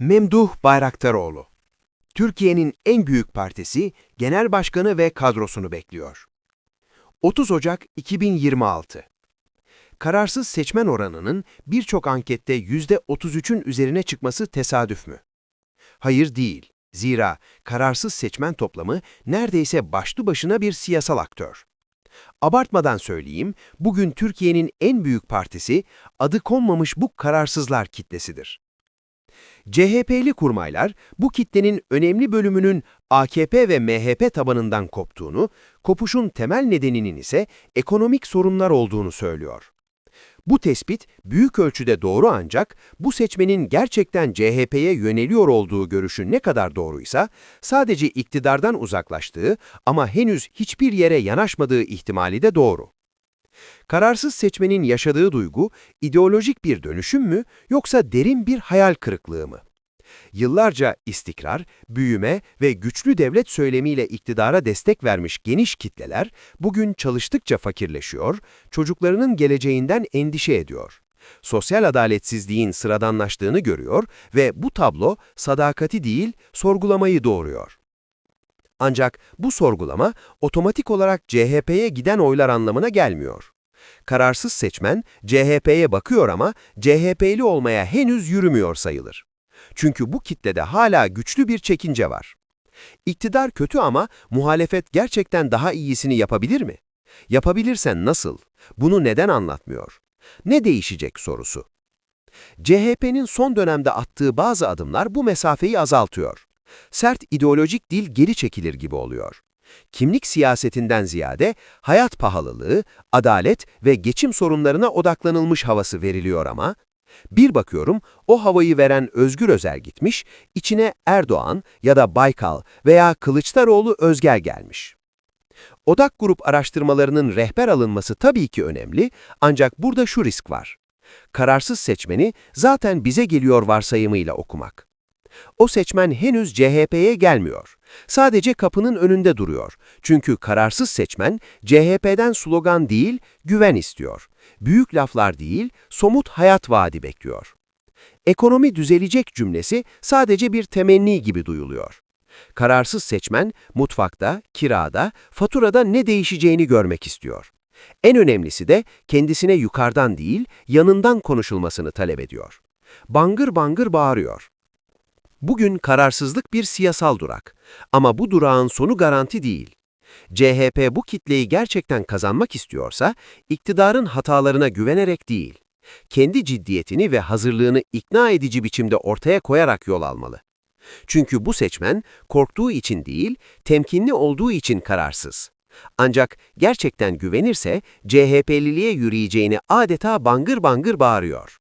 Memduh Bayraktaroğlu Türkiye'nin en büyük partisi genel başkanı ve kadrosunu bekliyor. 30 Ocak 2026 Kararsız seçmen oranının birçok ankette %33'ün üzerine çıkması tesadüf mü? Hayır değil. Zira kararsız seçmen toplamı neredeyse başlı başına bir siyasal aktör. Abartmadan söyleyeyim, bugün Türkiye'nin en büyük partisi adı konmamış bu kararsızlar kitlesidir. CHP'li kurmaylar bu kitlenin önemli bölümünün AKP ve MHP tabanından koptuğunu, kopuşun temel nedeninin ise ekonomik sorunlar olduğunu söylüyor. Bu tespit büyük ölçüde doğru ancak bu seçmenin gerçekten CHP'ye yöneliyor olduğu görüşü ne kadar doğruysa sadece iktidardan uzaklaştığı ama henüz hiçbir yere yanaşmadığı ihtimali de doğru. Kararsız seçmenin yaşadığı duygu ideolojik bir dönüşüm mü yoksa derin bir hayal kırıklığı mı? Yıllarca istikrar, büyüme ve güçlü devlet söylemiyle iktidara destek vermiş geniş kitleler bugün çalıştıkça fakirleşiyor, çocuklarının geleceğinden endişe ediyor. Sosyal adaletsizliğin sıradanlaştığını görüyor ve bu tablo sadakati değil, sorgulamayı doğuruyor. Ancak bu sorgulama otomatik olarak CHP'ye giden oylar anlamına gelmiyor. Kararsız seçmen CHP'ye bakıyor ama CHP'li olmaya henüz yürümüyor sayılır. Çünkü bu kitlede hala güçlü bir çekince var. İktidar kötü ama muhalefet gerçekten daha iyisini yapabilir mi? Yapabilirsen nasıl? Bunu neden anlatmıyor? Ne değişecek sorusu. CHP'nin son dönemde attığı bazı adımlar bu mesafeyi azaltıyor. Sert ideolojik dil geri çekilir gibi oluyor. Kimlik siyasetinden ziyade hayat pahalılığı, adalet ve geçim sorunlarına odaklanılmış havası veriliyor ama bir bakıyorum o havayı veren Özgür Özel gitmiş, içine Erdoğan ya da Baykal veya Kılıçdaroğlu Özgel gelmiş. Odak grup araştırmalarının rehber alınması tabii ki önemli ancak burada şu risk var. Kararsız seçmeni zaten bize geliyor varsayımıyla okumak. O seçmen henüz CHP'ye gelmiyor. Sadece kapının önünde duruyor. Çünkü kararsız seçmen CHP'den slogan değil, güven istiyor. Büyük laflar değil, somut hayat vaadi bekliyor. Ekonomi düzelecek cümlesi sadece bir temenni gibi duyuluyor. Kararsız seçmen mutfakta, kirada, faturada ne değişeceğini görmek istiyor. En önemlisi de kendisine yukarıdan değil, yanından konuşulmasını talep ediyor. Bangır bangır bağırıyor. Bugün kararsızlık bir siyasal durak. Ama bu durağın sonu garanti değil. CHP bu kitleyi gerçekten kazanmak istiyorsa, iktidarın hatalarına güvenerek değil, kendi ciddiyetini ve hazırlığını ikna edici biçimde ortaya koyarak yol almalı. Çünkü bu seçmen korktuğu için değil, temkinli olduğu için kararsız. Ancak gerçekten güvenirse CHP'liliğe yürüyeceğini adeta bangır bangır bağırıyor.